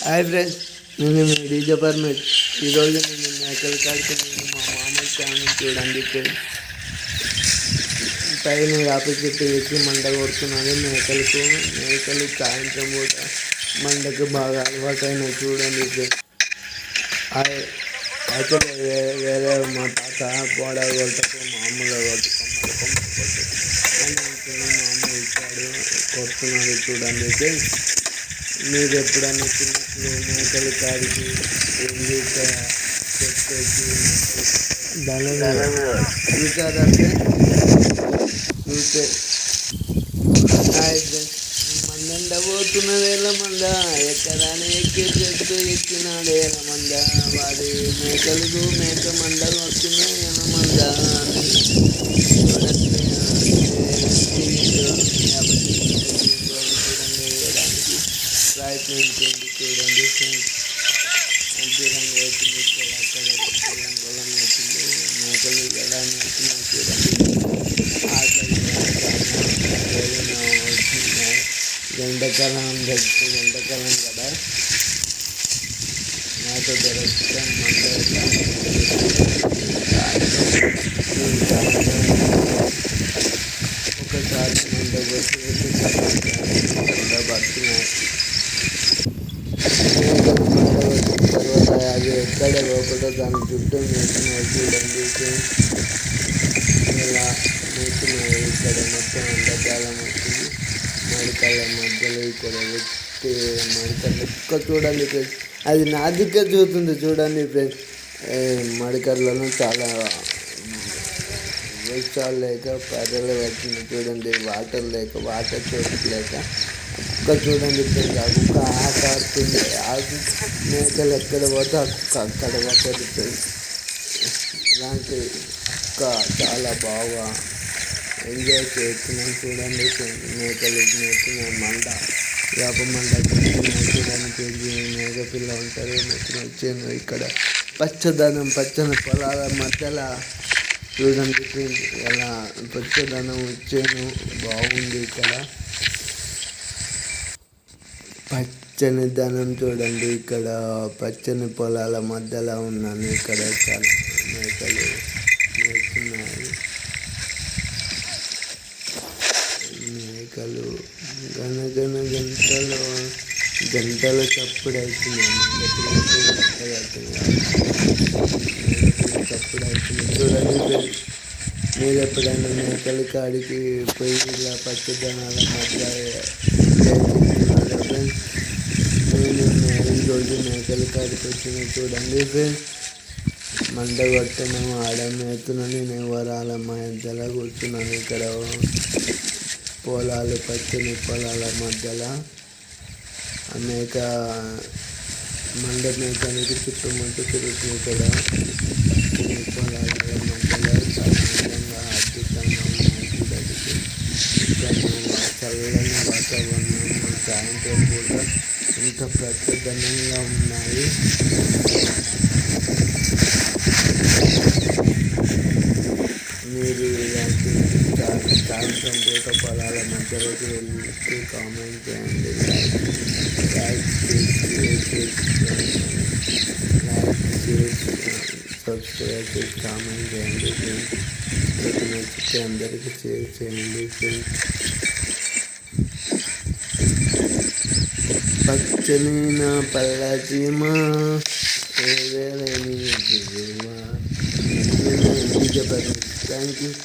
Hi friends నేను మీ DJ permit ఈరోజు నేను మేకల కాడికి మా మామూలు ఛానల్ చూడండి ఫ్రెండ్స్ పైన వేప చెట్టు ఎక్కి మంట కొడుతున్నాను మేకలకు మేకలు సాయంత్రం పూట మంటకు బాగా అలవాటైన చూడండి ఫ్రెండ్స్ అయితే వేరే మా తాత గోడ కొట్టకు మామూలుగా కొట్టు కొమ్మలు కొమ్మలు కొట్టు మామూలు ఇచ్చాడు కొడుతున్నాడు చూడండి ఫ్రెండ్స్ మీరు ఎప్పుడన్నా చిన్నప్పుడు మేకలు కాడికి వెళ్ళి చెప్పేసి చూసారంటే మందండ పోతున్నదేల మంద ఎక్కడానే ఎక్కి చెట్టు ఎక్కినాడు ఏల మంద వాడి మేకలకు మేక మందలు వస్తున్నాయి ఎలా మంద. ఎండాకాలం దొరుకుతు ఎండాకాలం కదా నాతో దొరుకుతాం ఒకసారి మంద కొట్టి బతున్నాయి ఎక్కడ లోపల దాని చుట్టూ మేస్తున్నాయి చూడండి ఇలా మేస్తున్నాయి ఇక్కడ మొత్తం ఎండాకాలం వచ్చింది మడికళ్ళ మధ్యలో ఇక్కడ పెట్టి మడికళ్ళ ఒక్క చూడండి ఫ్రెండ్స్. అది నా దిక్కే చూస్తుంది చూడండి ఫ్రెండ్స్. మడికళ్ళలో చాలా వృక్షాలు లేక పర్రెలు పడుతుంది చూడండి వాటర్ లేక వాటర్ చోటు లేక కుక్క చూడండి ఫ్రెండ్స్ ఆ కుక్క ఆకాడుతుంది ఆ మేకలు ఎక్కడ పోతే ఆ కుక్క అక్కడ పోతుంది ఇలాంటి కుక్క చాలా బాగా ఎంజాయ్ చేస్తున్నాం చూడండి మేకలు మేసిన మండ వేప మండ చూడడానికి మేక పిల్ల ఉంటారు మెచ్చిన వచ్చాను ఇక్కడ. పచ్చదనం పచ్చని పొలాల మధ్యలో చూడండి ఎలా పచ్చదనం వచ్చాను బాగుంది ఇక్కడ. పచ్చని ధనం చూడండి ఇక్కడ పచ్చని పొలాల మధ్యలో ఉన్నాను ఇక్కడ చాలా మేకలు మేస్తున్నాయి. మేకలు గనగన గంటలు గంటల చప్పుడు అవుతున్నాను అప్పుడు అవుతుంది చూడండి మీరు ఎప్పుడైనా మేకల కాడికి పోయి ఇలా పచ్చదనాల మధ్య ఫ్రెండ్స్ నేను ఈరోజు మేకల కాడికి వచ్చిన చూడండి ఫ్రెండ్స్ మంట కొట్టను ఆడ మేతున్నాను నేను వరాల మా ఇద్దర కూర్చున్నాను ఇక్కడ పొలాలు పచ్చని పొలాల మధ్యలో అనేక మండ మేకానికి చుట్టుముట్టు తిరుగుతుంది ఇక్కడ పచ్చని చాలా అద్భుతంగా ఇక్కడ చల్లని వాతావరణం సాయంత్రం పూట ఇంత ప్రత్యేకంగా ఉన్నాయి. మీరు ఇలాంటి సాయంత్రం పూట పొలాల మధ్యలోకి వెళ్ళి కామెంట్ చేయండి. లైక్ సబ్స్క్రైబ్ చేసి కామెంట్ చేయండి ఫ్రెండ్స్ మీకు నచ్చితే అందరికీ షేర్ చేయండి ఫ్రెండ్స్ పచ్చని నా పల్ల చీమ ఏదేలేని జీవా థ్యాంక్ యూ